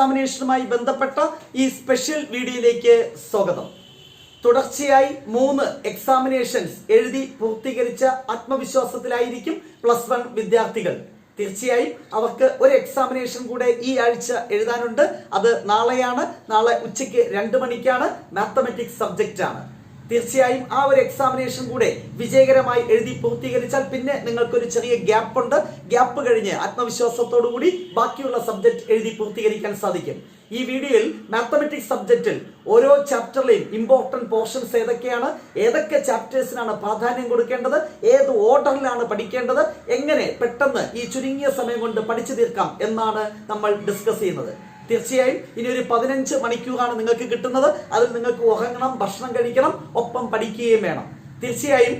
എക്സാമിനേഷനുമായി ബന്ധപ്പെട്ട ഈ സ്പെഷ്യൽ വീഡിയോയിലേക്ക് സ്വാഗതം. തുടർച്ചയായി മൂന്ന് എക്സാമിനേഷൻസ് എഴുതി പൂർത്തീകരിച്ച ആത്മവിശ്വാസത്തിലായിരിക്കും പ്ലസ് വൺ വിദ്യാർത്ഥികൾ. തീർച്ചയായും അവർക്ക് ഒരു എക്സാമിനേഷൻ കൂടെ ഈ ആഴ്ച എഴുതാനുണ്ട്. അത് നാളെയാണ്. നാളെ ഉച്ചയ്ക്ക് രണ്ട് മണിക്കാണ്. മാത്തമെറ്റിക്സ് സബ്ജക്റ്റ് ആണ്. തീർച്ചയായും ആ ഒരു എക്സാമിനേഷൻ കൂടെ വിജയകരമായി എഴുതി പൂർത്തീകരിച്ചാൽ പിന്നെ നിങ്ങൾക്കൊരു ചെറിയ ഗ്യാപ്പ് ഉണ്ട്. ഗ്യാപ്പ് കഴിഞ്ഞ് ആത്മവിശ്വാസത്തോടു കൂടി ബാക്കിയുള്ള സബ്ജക്ട് എഴുതി പൂർത്തീകരിക്കാൻ സാധിക്കും. ഈ വീഡിയോയിൽ മാത്തമെറ്റിക്സ് സബ്ജക്റ്റിൽ ഓരോ ചാപ്റ്ററിലെയും ഇമ്പോർട്ടന്റ് പോർഷൻസ് ഏതൊക്കെയാണ് ഏതൊക്കെ ചാപ്റ്റേഴ്സിനാണ് പ്രാധാന്യം കൊടുക്കേണ്ടത് ഏത് ഓർഡറിലാണ് പഠിക്കേണ്ടത് എങ്ങനെ പെട്ടെന്ന് ഈ ചുരുങ്ങിയ സമയം കൊണ്ട് പഠിച്ചു തീർക്കാം എന്നാണ് നമ്മൾ ഡിസ്കസ് ചെയ്യുന്നത്. തീർച്ചയായും ഇനി ഒരു പതിനഞ്ച് മണിക്കൂറാണ് നിങ്ങൾക്ക് കിട്ടുന്നത്. അതിൽ നിങ്ങൾക്ക് ഉറങ്ങണം ഭക്ഷണം കഴിക്കണം ഒപ്പം പഠിക്കുകയും വേണം. തീർച്ചയായും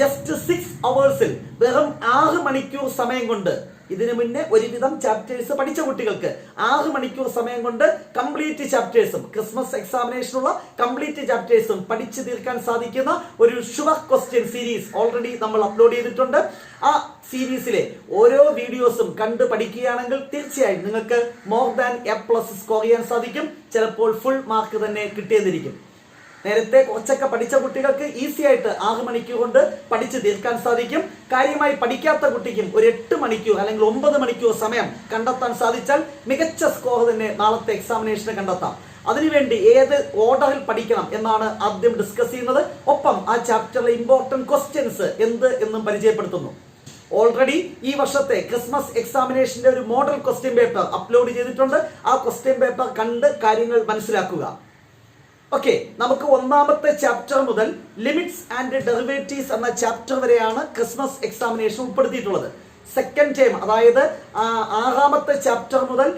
ജസ്റ്റ് സിക്സ് അവേഴ്സിൽ വെറും ആറ് മണിക്കൂർ സമയം കൊണ്ട് ഇതിനു മുന്നേ ഒരുവിധം ചാപ്റ്റേഴ്സ് പഠിച്ച കുട്ടികൾക്ക് ആറ് മണിക്കൂർ സമയം കൊണ്ട് കംപ്ലീറ്റ് ചാപ്റ്റേഴ്സും ക്രിസ്മസ് എക്സാമിനേഷനുള്ള കംപ്ലീറ്റ് ചാപ്റ്റേഴ്സും പഠിച്ചു തീർക്കാൻ സാധിക്കുന്ന ഒരു ഷുവർ ക്വസ്റ്റ്യൻ സീരീസ് ഓൾറെഡി നമ്മൾ അപ്ലോഡ് ചെയ്തിട്ടുണ്ട്. ആ സീരീസിലെ ഓരോ വീഡിയോസും കണ്ട് പഠിക്കുകയാണെങ്കിൽ തീർച്ചയായും നിങ്ങൾക്ക് more than A plus score ചെയ്യാൻ സാധിക്കും. ചിലപ്പോൾ ഫുൾ മാർക്ക് തന്നെ കിട്ടിയെന്നിരിക്കും. നേരത്തെ കുറച്ചൊക്കെ പഠിച്ച കുട്ടികൾക്ക് ഈസി ആയിട്ട് ആറ് മണിക്കൂർ കൊണ്ട് പഠിച്ചു തീർക്കാൻ സാധിക്കും. കാര്യമായി പഠിക്കാത്ത കുട്ടിക്കും ഒരു എട്ട് മണിക്കൂർ അല്ലെങ്കിൽ ഒമ്പത് മണിക്കൂർ സമയം കണ്ടെത്താൻ സാധിച്ചാൽ മികച്ച സ്കോർ തന്നെ നാളത്തെ എക്സാമിനേഷന് കണ്ടെത്താം. അതിനുവേണ്ടി ഏത് ഓർഡറിൽ പഠിക്കണം എന്നാണ് ആദ്യം ഡിസ്കസ് ചെയ്യുന്നത്. ഒപ്പം ആ ചാപ്റ്ററിലെ ഇമ്പോർട്ടന്റ് ക്വസ്റ്റ്യൻസ് എന്ത് എന്നും പരിചയപ്പെടുത്തുന്നു. ഓൾറെഡി ഈ വർഷത്തെ ക്രിസ്മസ് എക്സാമിനേഷന്റെ ഒരു മോഡൽ ക്വസ്റ്റ്യൻ പേപ്പർ അപ്ലോഡ് ചെയ്തിട്ടുണ്ട്. ആ ക്വസ്റ്റ്യൻ പേപ്പർ കണ്ട് കാര്യങ്ങൾ മനസ്സിലാക്കുക. ഓക്കെ നമുക്ക് ഒന്നാമത്തെ ചാപ്റ്റർ മുതൽ ലിമിറ്റ്സ് ആൻഡ് ഡെറിവേറ്റീവ്സ് എന്ന ചാപ്റ്റർ വരെയാണ് ക്രിസ്മസ് എക്സാമിനേഷൻ ഉൾപ്പെടുത്തിയിട്ടുള്ളത്. സെക്കൻഡ് ടൈം അതായത് ആറാമത്തെ ചാപ്റ്റർ മുതൽ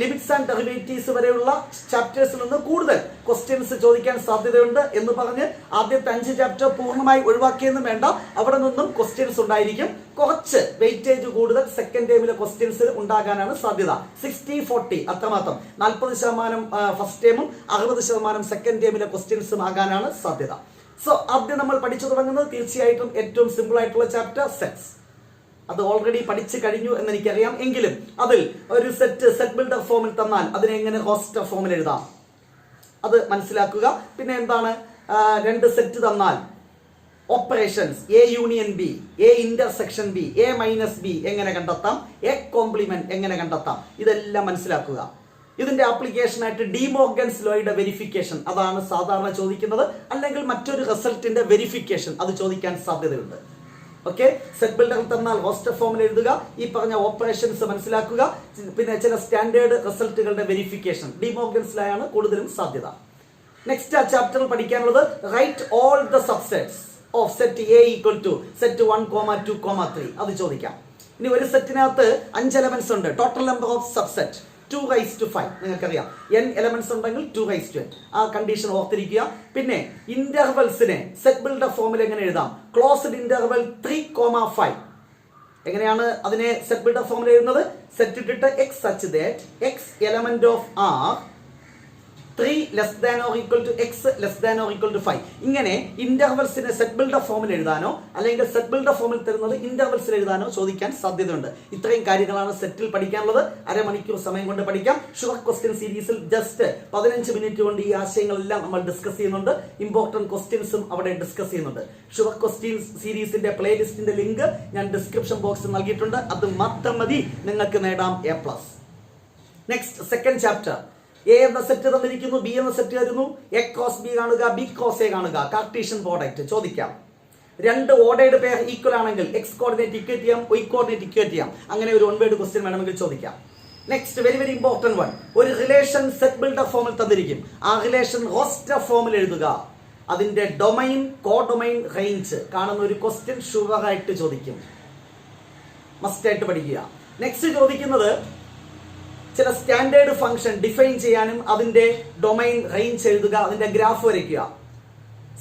ലിമിറ്റ്സ് ആൻഡ് ഡെറിവേറ്റീവ്സ് വരെയുള്ള ചാപ്റ്റേഴ്സിൽ നിന്ന് കൂടുതൽ ക്വസ്റ്റ്യൻസ് ചോദിക്കാൻ സാധ്യതയുണ്ട് എന്ന് പറഞ്ഞ് ആദ്യത്തെ അഞ്ച് ചാപ്റ്റർ പൂർണമായി ഒഴിവാക്കിയെന്നും വേണ്ട. അവിടെ നിന്നും ക്വസ്റ്റ്യൻസ് ഉണ്ടായിരിക്കും. കുറച്ച് വെയിറ്റേജ് കൂടുതൽ സെക്കൻഡ് ടൈമിലെ ക്വസ്റ്റ്യൻസ് ഉണ്ടാകാനാണ് സാധ്യത. സിക്സ്റ്റി ഫോർട്ടി അത്രമാത്രം. നാൽപ്പത് ശതമാനം ഫസ്റ്റ് ടൈമും അറുപത് ശതമാനം സെക്കൻഡ് ടൈമിലെ ക്വസ്റ്റ്യൻസും ആകാനാണ് സാധ്യത. സോ ആദ്യം നമ്മൾ പഠിച്ചു തുടങ്ങുന്നത് തീർച്ചയായിട്ടും ഏറ്റവും സിമ്പിൾ ആയിട്ടുള്ള ചാപ്റ്റർ സെറ്റ്സ് അത് ഓൾറെഡി പഠിച്ചു കഴിഞ്ഞു എന്ന് എനിക്കറിയാം എങ്കിലും അതിൽ ഒരു സെറ്റ് സെറ്റ് ബിൽഡർ ഫോമിൽ തന്നാൽ അതിനെ എങ്ങനെ ഹോസ്റ്റർ ഫോമിൽ എഴുതാം? അത് മനസ്സിലാക്കുക. പിന്നെ എന്താണ്? രണ്ട് സെറ്റ് തന്നാൽ operations A union B A intersection B A minus B എങ്ങനെ കണ്ടെത്താം? എ കോംപ്ലിമെന്റ് എങ്ങനെ കണ്ടെത്താം? ഇതെല്ലാം മനസ്സിലാക്കുക. ഇതിന്റെ ആപ്ലിക്കേഷൻ ആയിട്ട് ഡിമോർഗൻസ് ലോയുടെ വെരിഫിക്കേഷൻ അതാണ് സാധാരണ ചോദിക്കുന്നത്. അല്ലെങ്കിൽ മറ്റൊരു റിസൾട്ടിന്റെ വെരിഫിക്കേഷൻ അത് ചോദിക്കാൻ സാധ്യതയുണ്ട്. ഓക്കെ സെറ്റ് ബിൽഡർ തന്നാൽ ഹോസ്റ്റർ ഫോമിൽ എഴുതുക ഈ പറഞ്ഞ ഓപ്പറേഷൻസ് മനസ്സിലാക്കുക പിന്നെ ചില സ്റ്റാൻഡേർഡ് റിസൾട്ടുകളുടെ വെരിഫിക്കേഷൻ ഡിമോർഗൻസിലായാണ് കൂടുതലും സാധ്യത. നെക്സ്റ്റ് ആ ചാപ്റ്ററിൽ പഠിക്കാനുള്ളത് right all the subsets of set A equal to set one comma two comma three അത് ചോദിക്കാം. ഇനി ഒരു സെറ്റിനകത്ത് അഞ്ച് എലമെന്റ്സ് ഉണ്ട്. Total number of subset two raise to five നിങ്ങൾക്കറിയാം. എൻ എലമെന്റ്സ് ഉണ്ടെങ്കിൽ ടു റൈസ് ടു എൻ ആ കണ്ടീഷൻ ഓർത്തിരിക്കുക. പിന്നെ ഇന്റർവെൽസിനെ സെറ്റ് ബിൽഡർ ഫോമിൽ എങ്ങനെ എഴുതാം? Closed interval three comma five എങ്ങനെയാണ് അതിനെ സെറ്റ് ബിൽഡർ ഫോമിൽ എഴുതുന്നത്? സെറ്റ് ഇട്ടിട്ട് X such that X element of R three less than or equal to X less than or equal to five ഇങ്ങനെ ഇന്റർവൽസിനെ സെറ്റ് ബിൽഡർ ഫോമിൽ എഴുതാനോ അല്ലെങ്കിൽ സെറ്റ് ബിൽഡർ ഫോമിൽ തരുന്നത് ഇന്റർവൽസിൽ എഴുതാനോ ചോദിക്കാൻ സാധ്യതയുണ്ട്. ഇത്രയും കാര്യങ്ങളാണ് സെറ്റിൽ പഠിക്കാനുള്ളത്. അരമണിക്കൂർ സമയം കൊണ്ട് പഠിക്കാം. ഷുവർ ക്വസ്റ്റ്യൻ സീരീസിൽ ജസ്റ്റ് പതിനഞ്ച് മിനിറ്റ് കൊണ്ട് ഈ ആശയങ്ങളെല്ലാം നമ്മൾ ഡിസ്കസ് ചെയ്യുന്നുണ്ട്. ഇമ്പോർട്ടന്റ് ക്വസ്റ്റ്യൻസും അവിടെ ഡിസ്കസ് ചെയ്യുന്നുണ്ട്. ഷുവർ ക്വസ്റ്റ്യൻ സീരീസിന്റെ പ്ലേലിസ്റ്റിന്റെ ലിങ്ക് ഞാൻ ഡിസ്ക്രിപ്ഷൻ ബോക്സിൽ നൽകിയിട്ടുണ്ട്. അത് മാത്രം മതി. നിങ്ങൾക്ക് നേടാം A plus next second chapter A എന്ന സെറ്റ് തന്നിരിക്കുന്നു ബി എന്ന സെറ്റ് തരുന്നു എ ക്രോസ് ബി കാണുക ബി ക്രോസ് എ കാണുക. കാർട്ടീഷ്യൻ പ്രോഡക്റ്റ് ചോദിക്കാം. രണ്ട് ഓർഡേഡ് പേർ ഈക്വൽ ആണെങ്കിൽ എക്സ് കോർഡിനേറ്റ് ഇക്വേറ്റ് ചെയ്യാം വൈ കോർഡിനേറ്റ് ഇക്വേറ്റ് ചെയ്യാം. അങ്ങനെ ഒരു വൺവേഡ് ക്വസ്റ്റ്യൻ വേണമെങ്കിൽ ചോദിക്കാം. Next very very important one ഒരു റിലേഷൻ സെറ്റ് ബിൽഡർ ഫോമിൽ തന്നിരിക്കും. ആ റിലേഷൻ റോസ്റ്റർ ഫോമിൽ എഴുതുക. അതിന്റെ ഡൊമൈൻ കോ ഡൊമൈൻ റേഞ്ച് കാണുന്ന ഒരു ക്വസ്റ്റ്യൻ ഷുവറായിട്ട് ചോദിക്കും. മസ്റ്റായിട്ട് പഠിക്കുക. നെക്സ്റ്റ് ചോദിക്കുന്നത് ചില സ്റ്റാൻഡേർഡ് ഫംഗ്ഷൻ ഡിഫൈൻ ചെയ്യാനും അതിന്റെ ഡൊമൈൻ റേഞ്ച് എഴുതുക അതിന്റെ ഗ്രാഫ് വരയ്ക്കുക.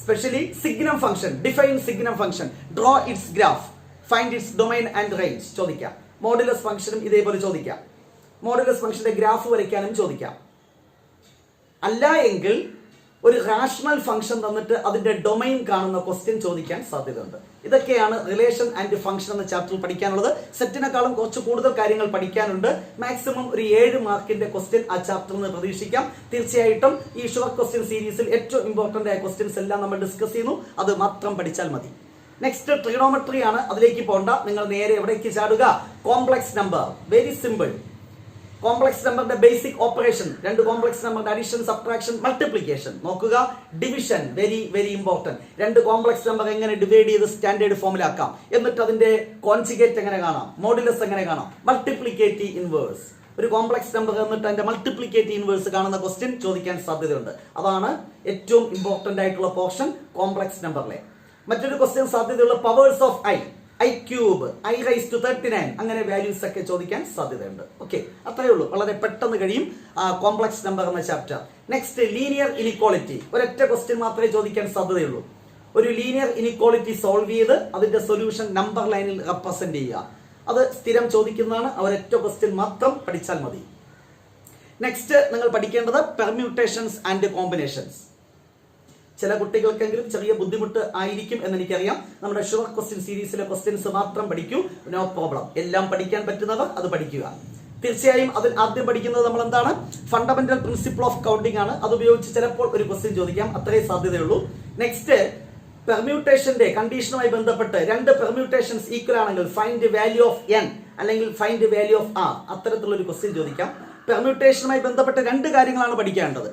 Specially signum function define signum function draw its graph find its domain and range ചോദിക്കാം. മോഡുലസ് ഫംഗ്ഷനും ഇതേപോലെ ചോദിക്കാം. മോഡുലസ് ഫംഗ്ഷന്റെ ഗ്രാഫ് വരയ്ക്കാനും ചോദിക്കാം. അല്ല എങ്കിൽ ഒരു റാഷണൽ ഫംഗ്ഷൻ തന്നിട്ട് അതിന്റെ ഡൊമൈൻ കാണുന്ന ക്വസ്റ്റ്യൻ ചോദിക്കാൻ സാധ്യതയുണ്ട്. ഇതൊക്കെയാണ് റിലേഷൻ ആൻഡ് ഫംഗ്ഷൻ എന്ന ചാപ്റ്ററിൽ പഠിക്കാനുള്ളത്. സെറ്റിനെക്കാളും കുറച്ച് കൂടുതൽ കാര്യങ്ങൾ പഠിക്കാനുണ്ട്. മാക്സിമം ഒരു ഏഴ് മാർക്കിന്റെ ക്വസ്റ്റ്യൻ ആ ചാപ്റ്ററിൽ നിന്ന് പ്രതീക്ഷിക്കാം. തീർച്ചയായിട്ടും ഈ ഷുവർ ക്വസ്റ്റ്യൻ സീരീസിൽ ഏറ്റവും ഇമ്പോർട്ടന്റ് ആയ ക്വസ്റ്റ്യൻസ് എല്ലാം നമ്മൾ ഡിസ്കസ് ചെയ്യുന്നു. അത് മാത്രം പഠിച്ചാൽ മതി. നെക്സ്റ്റ് ട്രിഗണോമെട്രി ആണ്. അതിലേക്ക് പോണ്ട. നിങ്ങൾ നേരെ എവിടേക്ക് ചാടുക? Complex number very simple complex നമ്പറിന്റെ ബേസിക് ഓപ്പറേഷൻ രണ്ട് കോംപ്ലക്സ് നമ്പറിന്റെ അഡീഷൻ സബ്ട്രാക്ഷൻ മൾട്ടിപ്ലിക്കേഷൻ നോക്കുക. ഡിവിഷൻ വെരി വെരി ഇമ്പോർട്ടന്റ് രണ്ട് കോംപ്ലക്സ് നമ്പർ എങ്ങനെ ഡിവൈഡ് ചെയ്ത് സ്റ്റാൻഡേർഡ് ഫോമിലാക്കാം എന്നിട്ട് അതിന്റെ കോൺസിഗേറ്റ് എങ്ങനെ കാണാം? മോഡുലസ് എങ്ങനെ കാണാം? മൾട്ടിപ്ലിക്കേറ്റി ഇൻവേഴ്സ് ഒരു കോംപ്ലക്സ് നമ്പർ എന്നിട്ട് അതിന്റെ മൾട്ടിപ്ലിക്കേറ്റി ഇൻവേഴ്സ് കാണുന്ന ക്വസ്റ്റ്യൻ ചോദിക്കാൻ സാധ്യതയുണ്ട്. അതാണ് ഏറ്റവും ഇമ്പോർട്ടന്റ് ആയിട്ടുള്ള പോർഷൻ കോംപ്ലക്സ് നമ്പറിലെ മറ്റൊരു ക്വസ്റ്റ്യൻ സാധ്യതയുള്ള powers of I I cube I raise to thirty nine അങ്ങനെ വാല്യൂസ് ഒക്കെ ചോദിക്കാൻ സാധ്യതയുണ്ട്. ഓക്കെ അത്രയേ ഉള്ളൂ. വളരെ പെട്ടെന്ന് കഴിയും. കോംപ്ലക്സ് നമ്പർ എന്ന ചാപ്റ്റർ നെക്സ്റ്റ് ലീനിയർ ഇനിക്വാളിറ്റി ഒരൊറ്റ ക്വസ്റ്റ്യൻ മാത്രമേ ചോദിക്കാൻ സാധ്യതയുള്ളൂ. ഒരു ലീനിയർ ഇനിക്വാളിറ്റി സോൾവ് ചെയ്ത് അതിന്റെ സൊല്യൂഷൻ നമ്പർ ലൈനിൽ റെപ്രസെന്റ് ചെയ്യുക. അത് സ്ഥിരം ചോദിക്കുന്നതാണ്. ആ ഒരൊറ്റ ക്വസ്റ്റ്യൻ മാത്രം പഠിച്ചാൽ മതി. നെക്സ്റ്റ് നിങ്ങൾ പഠിക്കേണ്ടത് പെർമ്യൂട്ടേഷൻസ് ആൻഡ് കോമ്പിനേഷൻസ് ചില കുട്ടികൾക്കെങ്കിലും ചെറിയ ബുദ്ധിമുട്ട് ആയിരിക്കും എന്ന് എനിക്കറിയാം നമ്മുടെ ഷുവർ ക്വസ്റ്റ്യൻ സീരീസിലെ ക്വസ്റ്റ്യൻസ് മാത്രം പഠിക്കൂ. No problem. എല്ലാം പഠിക്കാൻ പറ്റുന്നവർ അത് പഠിക്കുക. തീർച്ചയായും അതിൽ ആദ്യം പഠിക്കുന്നത് നമ്മൾ എന്താണ് ഫണ്ടമെന്റൽ പ്രിൻസിപ്പിൾ ഓഫ് കൗണ്ടിങ് ആണ്. അത് ഉപയോഗിച്ച് ചിലപ്പോൾ ഒരു ക്വസ്റ്റ്യൻ ചോദിക്കാം. അത്രേ സാധ്യതയുള്ളൂ. നെക്സ്റ്റ് പെർമ്യൂട്ടേഷന്റെ കണ്ടീഷനുമായി ബന്ധപ്പെട്ട് രണ്ട് പെർമ്യൂട്ടേഷൻസ് ഈക്വൽ ആണെങ്കിൽ ഫൈൻഡ് വാല്യൂ ഓഫ് എൻ അല്ലെങ്കിൽ ഫൈൻഡ് വാല്യൂ ഓഫ് ആർ അത്തരത്തിലുള്ള ഒരു ക്വസ്റ്റ്യൻ ചോദിക്കാം. പെർമ്യൂട്ടേഷനുമായി ബന്ധപ്പെട്ട രണ്ട് കാര്യങ്ങളാണ് പഠിക്കേണ്ടത്.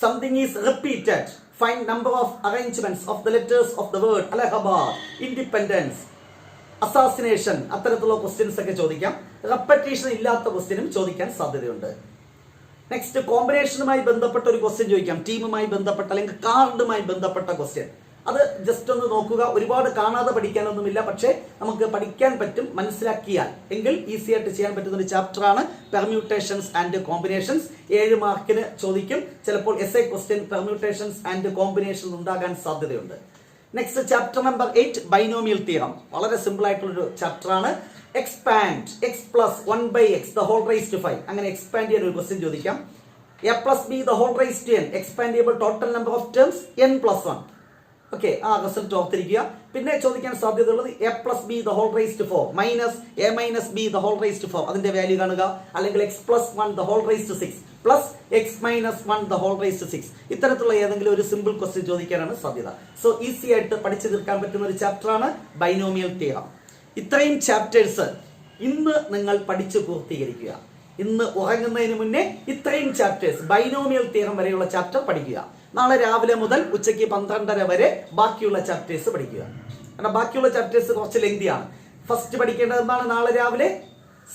Something is repeated find number of arrangements of the letters of the word Allahabad independence assassination അത്തരത്തിലുള്ള ക്വസ്റ്റ്യൻസ് ഒക്കെ ചോദിക്കാം. റെപ്പറ്റീഷൻ ഇല്ലാത്ത ക്വസ്റ്റ്യനും ചോദിക്കാൻ സാധ്യതയുണ്ട്. നെക്സ്റ്റ് കോമ്പിനേഷനുമായി ബന്ധപ്പെട്ട ഒരു ക്വസ്റ്റ്യൻ ചോദിക്കാം. ടീമുമായി ബന്ധപ്പെട്ട അല്ലെങ്കിൽ കാർഡുമായി ബന്ധപ്പെട്ട ക്വസ്റ്റ്യൻ അത് ജസ്റ്റ് ഒന്ന് നോക്കുക. ഒരുപാട് കാണാതെ പഠിക്കാനൊന്നുമില്ല. പക്ഷേ നമുക്ക് പഠിക്കാൻ പറ്റും മനസ്സിലാക്കിയാൽ. എങ്കിൽ ഈസി ആയിട്ട് ചെയ്യാൻ പറ്റുന്ന ഒരു ചാപ്റ്ററാണ് പെർമ്യൂട്ടേഷൻസ് ആൻഡ് കോമ്പിനേഷൻസ് ഏഴ് മാർക്കിന് ചോദിക്കും. ചിലപ്പോൾ S A question permutations and combinations ഉണ്ടാകാൻ സാധ്യതയുണ്ട്. Next chapter number eight binomial theorem വളരെ സിമ്പിൾ ആയിട്ടുള്ളൊരു ചാപ്റ്ററാണ് expand X plus one by X the whole raise to five അങ്ങനെ എക്സ്പാൻഡ് ചെയ്യാൻ ഒരു ക്വസ്റ്റ്യൻ ചോദിക്കാം. A plus B the whole raise to N expand ചെയ്യുമ്പോൾ total number of terms N plus one okay ആ result ഓർത്തിരിക്കുക. പിന്നെ ചോദിക്കാൻ സാധ്യതയുള്ളത് A plus B the whole raise to four minus A minus B the whole raise to four അതിന്റെ value കാണുക. അല്ലെങ്കിൽ X plus one the whole raise to six plus X minus one the whole raise to six ഇത്തരത്തിലുള്ള ഏതെങ്കിലും ഒരു simple question ചോദിക്കാനാണ് സാധ്യത. So easy ആയിട്ട് പഠിച്ചു തീർക്കാൻ പറ്റുന്ന ഒരു ചാപ്റ്ററാണ് ബൈനോമിയൽ തിയറം ഇത്രയും ചാപ്റ്റേഴ്സ് ഇന്ന് നിങ്ങൾ പഠിച്ചു പൂർത്തീകരിക്കുക. ഇന്ന് ഉറങ്ങുന്നതിന് മുന്നേ ഇത്രയും ചാപ്റ്റേഴ്സ് ബൈനോമിയൽ തിയറം വരെയുള്ള ചാപ്റ്റർ പഠിക്കുക. നാളെ രാവിലെ മുതൽ ഉച്ചയ്ക്ക് പന്ത്രണ്ടര വരെ ബാക്കിയുള്ള ചാപ്റ്റേഴ്സ് പഠിക്കുക. കാരണം ബാക്കിയുള്ള ചാപ്റ്റേഴ്സ് കുറച്ച് ലെങ്തിയാണ് ഫസ്റ്റ് പഠിക്കേണ്ടത് എന്താണ് നാളെ രാവിലെ?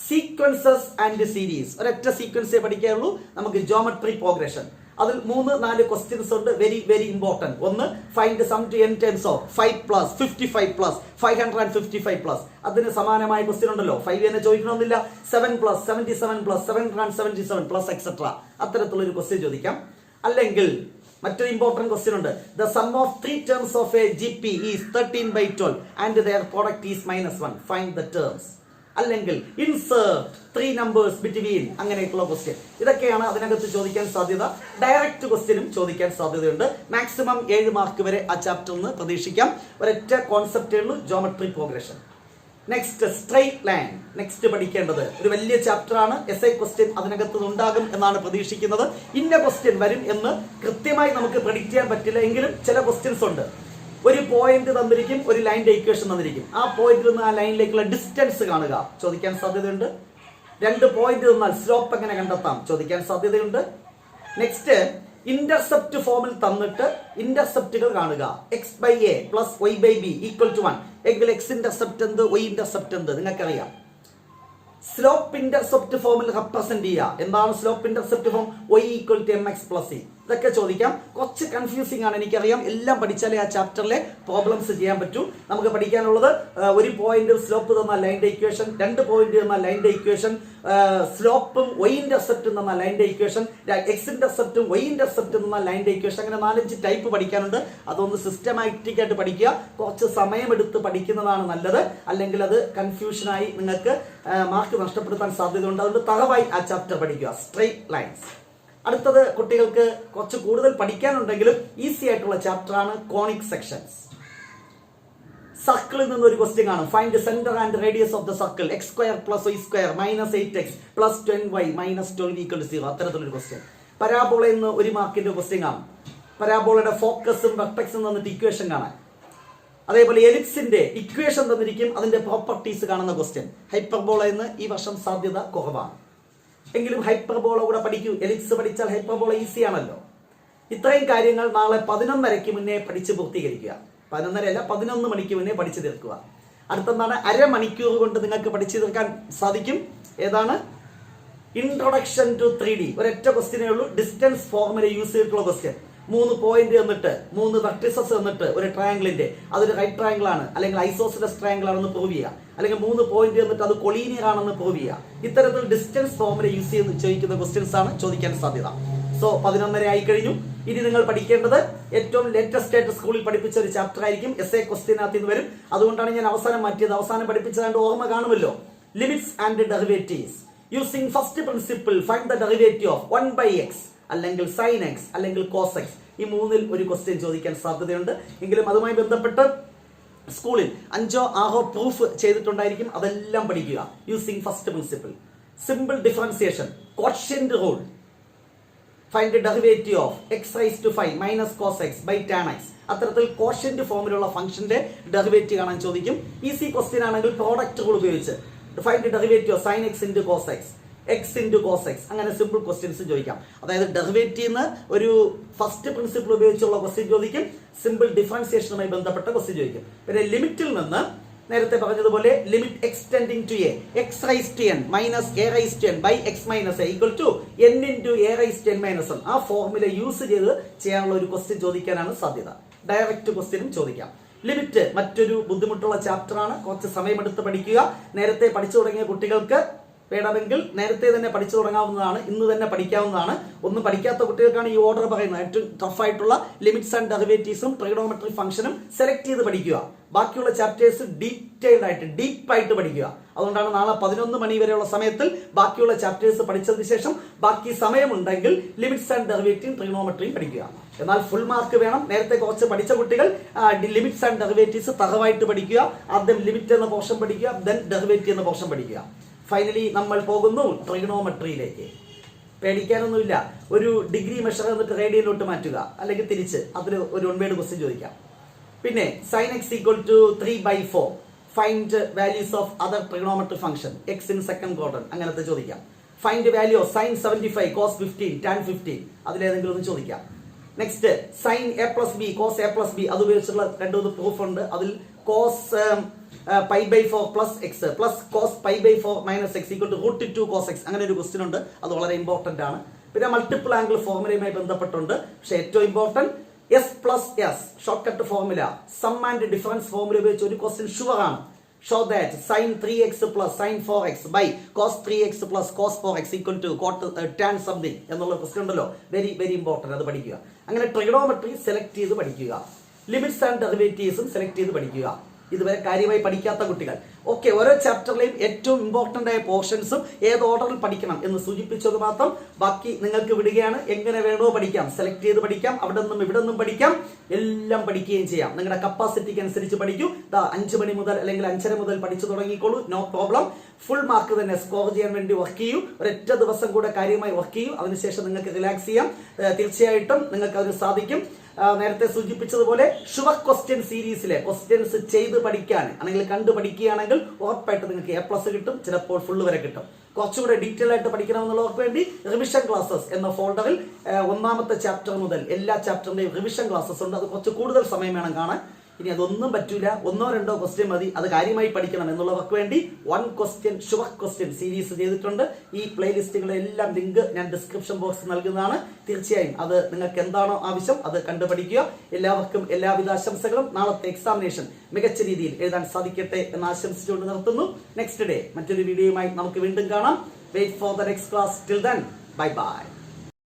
സീക്വൻസസ് ആൻഡ് സീരീസ് ഒരൊറ്റ സീക്വൻസേ പഠിക്കാറുള്ളൂ നമുക്ക് ജോമെട്രി പ്രോഗ്രഷൻ അതിൽ മൂന്ന് നാല് ക്വസ്റ്റ്യൻസ് ഉണ്ട്. വെരി വെരി ഇമ്പോർട്ടന്റ് ഒന്ന് find sum to N terms of five plus fifty five plus five hundred and fifty five plus അതിന് സമാനമായ ക്വസ്റ്റ്യൻ ഉണ്ടല്ലോ. ഫൈവ് തന്നെ ചോദിക്കണമെന്നില്ല. Seven plus seventy seven plus seven hundred seventy seven plus etcetera അത്തരത്തിലുള്ള ഒരു question ചോദിക്കാം. അല്ലെങ്കിൽ മറ്റൊരു important question ഉണ്ട്. The sum of three terms of a G P is thirteen by twelve and their product is minus one find the terms അല്ലെങ്കിൽ insert three numbers between അങ്ങനെയൊക്കെയുള്ള question ഇതൊക്കെയാണ് അതിനകത്ത് ചോദിക്കാൻ സാധ്യത. ഡയറക്റ്റ് ക്വസ്റ്റ്യനും ചോദിക്കാൻ സാധ്യതയുണ്ട്. മാക്സിമം ഏഴ് മാർക്ക് വരെ ആ ചാപ്റ്ററിൽ നിന്ന് പ്രതീക്ഷിക്കാം. ഒരൊറ്റ കോൺസെപ്റ്റേ ഉള്ളൂ. Geometry progression next straight line next പഠിക്കേണ്ടത്. ഒരു വലിയ ചാപ്റ്റർ ആണ്. എസ് ഐ ക്വസ്റ്റ്യൻ അതിനകത്ത് ഉണ്ടാകും എന്നാണ് പ്രതീക്ഷിക്കുന്നത്. ഇന്ന ക്വസ്റ്റ്യൻ വരും എന്ന് കൃത്യമായി നമുക്ക് പ്രഡിക്റ്റ് ചെയ്യാൻ പറ്റില്ല. എങ്കിലും ചില ക്വസ്റ്റ്യൻസ് ഉണ്ട്. ഒരു പോയിന്റ് തന്നിരിക്കും ഒരു ലൈൻ ഇക്വേഷൻ തന്നിരിക്കും. ആ പോയിന്റിൽ നിന്ന് ആ ലൈനിലേക്കുള്ള ഡിസ്റ്റൻസ് കാണുക. ചോദിക്കാൻ സാധ്യതയുണ്ട്? രണ്ട് പോയിന്റ് തന്നാൽ സ്ലോപ്പ് എങ്ങനെ കണ്ടെത്താം? ചോദിക്കാൻ സാധ്യതയുണ്ട്. നെക്സ്റ്റ് ഇന്റർസെപ്റ്റ് ഫോമിൽ തന്നിട്ട് ഇന്റർസെപ്റ്റുകൾ കാണുക. X by A plus Y by B equal to one എങ്കിൽ എക്സ് ഇന്റർസെപ്റ്റ് എന്ത്? വൈ ഇന്റർസെപ്റ്റ് എന്ത്? നിങ്ങൾക്കറിയാം. സ്ലോപ്പ് ഇന്റർസെപ്റ്റ് ഫോമിൽ റെപ്രസെന്റ് ചെയ്യുക. എന്താണ് slope intercept form Y equal to M X plus C ഇതൊക്കെ ചോദിക്കാം. കുറച്ച് കൺഫ്യൂസിംഗ് ആണ് എനിക്കറിയാം. എല്ലാം പഠിച്ചാലേ ആ ചാപ്റ്ററിലെ പ്രോബ്ലംസ് ചെയ്യാൻ പറ്റൂ. നമുക്ക് പഠിക്കാനുള്ളത് ഒരു പോയിന്റ് സ്ലോപ്പ് തന്ന ലൈന്റെ ഇക്വേഷൻ രണ്ട് പോയിന്റ് തന്ന ലൈന്റെ ഇക്വേഷൻ സ്ലോപ്പും വൈ ഇന്റർസെപ്റ്റും തന്ന ലൈന്റെ ഇക്വേഷൻ എക്സ് ഇന്റർസെപ്റ്റും വൈ ഇന്റർസെപ്റ്റും തന്ന ലൈന്റെ ഇക്വേഷൻ അങ്ങനെ നാലഞ്ച് ടൈപ്പ് പഠിക്കാനുണ്ട്. അതൊന്ന് സിസ്റ്റമാറ്റിക് ആയിട്ട് പഠിക്കുക. കുറച്ച് സമയമെടുത്ത് പഠിക്കുന്നതാണ് നല്ലത്. അല്ലെങ്കിൽ അത് കൺഫ്യൂഷനായി നിങ്ങൾക്ക് മാർക്ക് നഷ്ടപ്പെടുത്താൻ സാധ്യതയുണ്ട്. അതുകൊണ്ട് തറവായി ആ ചാപ്റ്റർ പഠിക്കുക. സ്ട്രെയിറ്റ് ലൈൻസ് അടുത്തത് കുട്ടികൾക്ക് കുറച്ച് കൂടുതൽ പഠിക്കാനുണ്ടെങ്കിലും ഈസി ആയിട്ടുള്ള ചാപ്റ്റർ ആണ് കോണിക് സെക്ഷൻസ് സർക്കിളിൽ നിന്ന് ഒരു ക്വസ്റ്റ്യൻ കാണും. Find centre and radius of the circle X square plus Y square minus eight X plus ten Y minus twelve equal zero അത്തരത്തിലൊരു ക്വസ്റ്റ്യൻ പരാബോളയിൽ നിന്ന് ഒരു മാർക്കിന്റെ ക്വസ്റ്റ്യൻ കാണും. പരാബോളയുടെ ഫോക്കസും വെർട്ടെക്സും തന്നിട്ട് ഇക്വേഷൻ കാണാൻ. അതേപോലെ എലിപ്സിന്റെ ഇക്വേഷൻ തന്നിരിക്കും അതിന്റെ പ്രോപ്പർട്ടീസ് കാണുന്ന ക്വസ്റ്റ്യൻ ഹൈപ്പർബോള എന്ന് ഈ വർഷം സാധ്യത കുറവാണ്. എങ്കിലും ഹൈപ്പർബോള കൂടെ പഠിക്കൂ. എലിപ്സ് പഠിച്ചാൽ ഹൈപ്പർബോള ഈസി ആണല്ലോ ഇത്രയും കാര്യങ്ങൾ നാളെ പതിനൊന്നരയ്ക്ക് മുന്നേ പഠിച്ച് പൂർത്തീകരിക്കുക. പതിനൊന്നര അല്ല പതിനൊന്ന് മണിക്ക് മുന്നേ പഠിച്ചു തീർക്കുക. അടുത്തെന്താണ്? അരമണിക്കൂർ കൊണ്ട് നിങ്ങൾക്ക് പഠിച്ചു തീർക്കാൻ സാധിക്കും. ഏതാണ്? ഇൻട്രൊഡക്ഷൻ ടു ത്രീ ഡി ഒരൊറ്റ ക്വസ്റ്റിനേ ഉള്ളൂ. ഡിസ്റ്റൻസ് ഫോർമുല യൂസ് ചെയ്തിട്ടുള്ള ക്വസ്റ്റ്യൻ മൂന്ന് പോയിന്റ് എന്നിട്ട് മൂന്ന് വെർട്ടിസസ് എന്നിട്ട് ഒരു ട്രയാങ്കിളിന്റെ അതൊരു റൈറ്റ് ട്രയാങ്കിൾ ആണ്. അല്ലെങ്കിൽ ഐസോസിലസ് ട്രയാങ്കിൾ ആണെന്ന് പ്രൂവ് ചെയ്യുക. അല്ലെങ്കിൽ മൂന്ന് പോയിന്റ് എന്നിട്ട് അത് കൊളീനിയർ ആണെന്ന് പ്രൂവ് ചെയ്യുക. ഇത്തരത്തിൽ ഡിസ്റ്റൻസ് ഫോർമുല യൂസ് ചെയ്ത് ചോദിക്കുന്ന ക്വസ്റ്റ്യൻസ് ആണ് ചോദിക്കാൻ സാധ്യത. സോ പതിനൊന്നര ആയി കഴിഞ്ഞു. ഇനി നിങ്ങൾ പഠിക്കേണ്ടത് ഏറ്റവും ലേറ്റസ്റ്റ് ആയിട്ട് സ്കൂളിൽ പഠിപ്പിച്ച ഒരു ചാപ്റ്റർ ആയിരിക്കും എസ് എ ക്വസ്റ്റ്യനകത്ത് നിന്ന് വരും. അതുകൊണ്ടാണ് ഞാൻ അവസാനം മാറ്റിയത്. അവസാനം പഠിപ്പിച്ചതാണ്ട് ഓർമ്മ കാണുമല്ലോ. Limits and derivatives using first principle find the derivative of one by X അല്ലെങ്കിൽ സൈൻ എക്സ് അല്ലെങ്കിൽ കോസ് എക്സ് ഈ മൂന്നിൽ ഒരു ക്വസ്റ്റ്യൻ ചോദിക്കാൻ സാധ്യതയുണ്ട്. എങ്കിലും അതുമായി ബന്ധപ്പെട്ട് സ്കൂളിൽ അഞ്ചോ ആഹോ പ്രൂഫ് ചെയ്തിട്ടുണ്ടായിരിക്കും. അതെല്ലാം പഠിക്കുക. Using first principle simple differentiation quotient rule find derivative of X raise to five minus cos X by tan X അത്തരത്തിൽ കോഷ്യന്റ് ഫോമിലുള്ള ഫംഗ്ഷന്റെ ഡെറിവേറ്റീവ് കാണാൻ ചോദിക്കും. ഈസി ക്വസ്റ്റ്യൻ ആണെങ്കിൽ പ്രോഡക്റ്റ് റൂൾ ഉപയോഗിച്ച്. Find derivative of sine X into cos X X into cos X അങ്ങനെ simple questions ചോദിക്കാം. അതായത് ഡെറിവേറ്റീവ് ഒരു ഫസ്റ്റ് പ്രിൻസിപ്പിൾ ഉപയോഗിച്ചുള്ള ക്വസ്റ്റ്യൻ ചോദിക്കും. സിമ്പിൾ ഡിഫറൻസിയേഷനുമായി ബന്ധപ്പെട്ട ക്വസ്റ്റ്യൻ ചോദിക്കും. പിന്നെ ലിമിറ്റിൽ നിന്ന് നേരത്തെ പറഞ്ഞതുപോലെ limit extending to A X raise to N minus A raise to N by X minus A equal to N into A raise to N minus N ആ ഫോർമുല യൂസ് ചെയ്ത് ചെയ്യാനുള്ള ഒരു ക്വസ്റ്റ്യൻ ചോദിക്കാനാണ് സാധ്യത. ഡയറക്റ്റ് ക്വസ്റ്റ്യനും ചോദിക്കാം. Limit മറ്റൊരു ബുദ്ധിമുട്ടുള്ള ചാപ്റ്ററാണ് കുറച്ച് സമയമെടുത്ത് പഠിക്കുക. നേരത്തെ പഠിച്ചു തുടങ്ങിയ കുട്ടികൾക്ക് വേണമെങ്കിൽ നേരത്തെ തന്നെ പഠിച്ചു തുടങ്ങാവുന്നതാണ് ഇന്ന് തന്നെ പഠിക്കാവുന്നതാണ്. ഒന്നും പഠിക്കാത്ത കുട്ടികൾക്കാണ് ഈ ഓർഡർ പറയുന്നത്. ഏറ്റവും ടഫായിട്ടുള്ള ലിമിറ്റ്സ് ആൻഡ് ഡെറിവേറ്റീവ്സും ട്രിഗണോമെട്രി ഫംഗ്ഷനും സെലക്ട് ചെയ്ത് പഠിക്കുക. ബാക്കിയുള്ള ചാപ്റ്റേഴ്സ് ഡീറ്റെയിൽഡ് ആയിട്ട് ഡീപ്പായിട്ട് പഠിക്കുക. അതുകൊണ്ടാണ് നാളെ പതിനൊന്ന് മണി വരെയുള്ള സമയത്തിൽ ബാക്കിയുള്ള ചാപ്റ്റേഴ്സ് പഠിച്ചതിന് ശേഷം ബാക്കി സമയമുണ്ടെങ്കിൽ ലിമിറ്റ്സ് ആൻഡ് ഡെറിവേറ്റീവ് ട്രിഗണോമെട്രിയും പഠിക്കുക. എന്നാൽ ഫുൾ മാർക്ക് വേണം. നേരത്തെ കുറച്ച് പഠിച്ച കുട്ടികൾ ലിമിറ്റ്സ് ആൻഡ് ഡെറിവേറ്റീവ്സ് തറവായിട്ട് പഠിക്കുക. ആദ്യം ലിമിറ്റ് എന്ന പോർഷൻ പഠിക്കുക ദെൻ ഡെറിവേറ്റീവ് എന്ന പോർഷൻ പഠിക്കുക. ഫൈനലി നമ്മൾ പോകുന്നു ട്രിഗണോമെട്രിയിലേക്ക് പേടിക്കാനൊന്നുമില്ല. ഒരു ഡിഗ്രി മെഷർ എന്നിട്ട് റേഡിയനിലോട്ട് മാറ്റുക. അല്ലെങ്കിൽ തിരിച്ച് അതിൽ ഒരു ഒൻപേഡ് ക്വസ്റ്റ്യൻ ചോദിക്കാം. പിന്നെ sine X equal to three by four find values of other trigonometry function X in second quarter അങ്ങനത്തെ ചോദിക്കാം. Find value of sine seventy five cos fifteen tan fifteen അതിലേതെങ്കിലും ഒന്ന് ചോദിക്കാം. Next sine A plus B cos A plus B അത് ഉപയോഗിച്ചുള്ള രണ്ട് proof ഉണ്ട്. അതിൽ cos pi by four plus X plus cos pi by four minus X equal to root two cos X അങ്ങനെ ഒരു question ഉണ്ട്. അത് വളരെ ഇമ്പോർട്ടന്റ് ആണ്. പിന്നെ മൾട്ടിപ്പിൾ ആംഗിൾ ഫോർമുലയുമായി ബന്ധപ്പെട്ടുണ്ട്. പക്ഷെ ഏറ്റവും important S plus S short cut formula sum and difference formula ഉപയോഗിച്ച് ഒരു ക്വസ്റ്റ്യൻ ഷുവർ ആണ്. Show that sine three X plus sine four X by cos three X plus cos four X equal to cot tan something എന്നുള്ള question ഉണ്ടല്ലോ. Very very important അത് പഠിക്കുക. അങ്ങനെ trigonometry select ചെയ്ത് പഠിക്കുക. ലിമിറ്റ്സ് ആൻഡ് ഡെറിവേറ്റീവ്സും സെലക്ട് ചെയ്ത് പഠിക്കുക. ഇതുവരെ കാര്യമായി പഠിക്കാത്ത കുട്ടികൾ. ഓക്കെ ഓരോ ചാപ്റ്ററിലെയും ഏറ്റവും ഇമ്പോർട്ടന്റ് ആയ പോർഷൻസും ഏത് ഓർഡറിൽ പഠിക്കണം എന്ന് സൂചിപ്പിച്ചത് മാത്രം ബാക്കി നിങ്ങൾക്ക് വിടുകയാണ്. എങ്ങനെ വേണോ പഠിക്കാം. സെലക്ട് ചെയ്ത് പഠിക്കാം. അവിടെ നിന്നും ഇവിടെ നിന്നും പഠിക്കാം. എല്ലാം പഠിക്കുകയും ചെയ്യാം. നിങ്ങളുടെ കപ്പാസിറ്റിക്ക് അനുസരിച്ച് പഠിക്കൂ. ദാ അഞ്ച് മണി മുതൽ അല്ലെങ്കിൽ അഞ്ചര മുതൽ പഠിച്ചു തുടങ്ങിക്കോളൂ. നോ പ്രോബ്ലം ഫുൾ മാർക്ക് തന്നെ സ്കോർ ചെയ്യാൻ വേണ്ടി വർക്ക് ചെയ്യൂ. ഒരൊറ്റ ദിവസം കൂടെ കാര്യമായി വർക്ക് ചെയ്യൂ. അതിനുശേഷം നിങ്ങൾക്ക് റിലാക്സ് ചെയ്യാം. തീർച്ചയായിട്ടും നിങ്ങൾക്ക് അതിന് സാധിക്കും. നേരത്തെ സൂചിപ്പിച്ചതുപോലെ ഷുവർ ക്വസ്റ്റ്യൻ സീരീസിലെ ക്വസ്റ്റ്യൻസ് ചെയ്ത് പഠിക്കാൻ അല്ലെങ്കിൽ കണ്ടു പഠിക്കുകയാണെങ്കിൽ ഉറപ്പായിട്ട് നിങ്ങൾക്ക് എ പ്ലസ് കിട്ടും. ചിലപ്പോൾ ഫുള്ള് വരെ കിട്ടും. കുറച്ചുകൂടെ ഡീറ്റെയിൽ ആയിട്ട് പഠിക്കണമെന്നുള്ളവർക്ക് വേണ്ടി റിവിഷൻ ക്ലാസ്സസ് എന്ന ഫോൾഡറിൽ ഒന്നാമത്തെ ചാപ്റ്റർ മുതൽ എല്ലാ ചാപ്റ്ററിന്റെയും റിവിഷൻ ക്ലാസ്സസ് ഉണ്ട്. അത് കുറച്ച് കൂടുതൽ സമയം വേണം കാണാൻ. ഇനി അതൊന്നും പറ്റൂല. ഒന്നോ രണ്ടോ ക്വസ്റ്റ്യൻ മതി. അത് കാര്യമായി പഠിക്കണം എന്നുള്ളവർക്ക് വേണ്ടി one question sure question series ചെയ്തിട്ടുണ്ട്. ഈ പ്ലേലിസ്റ്റുകളെല്ലാം ലിങ്ക് ഞാൻ ഡിസ്ക്രിപ്ഷൻ ബോക്സ് നൽകുന്നതാണ്. തീർച്ചയായും അത് നിങ്ങൾക്ക് എന്താണോ ആവശ്യം അത് കണ്ടുപഠിക്കുക. എല്ലാവർക്കും എല്ലാവിധ ആശംസകളും. നാളത്തെ എക്സാമിനേഷൻ മികച്ച രീതിയിൽ എഴുതാൻ സാധിക്കട്ടെ എന്ന് ആശംസിച്ചുകൊണ്ട് നിർത്തുന്നു. നെക്സ്റ്റ് ഡേ മറ്റൊരു വീഡിയോയുമായി നമുക്ക് വീണ്ടും കാണാം. Wait for the next class till then bye bye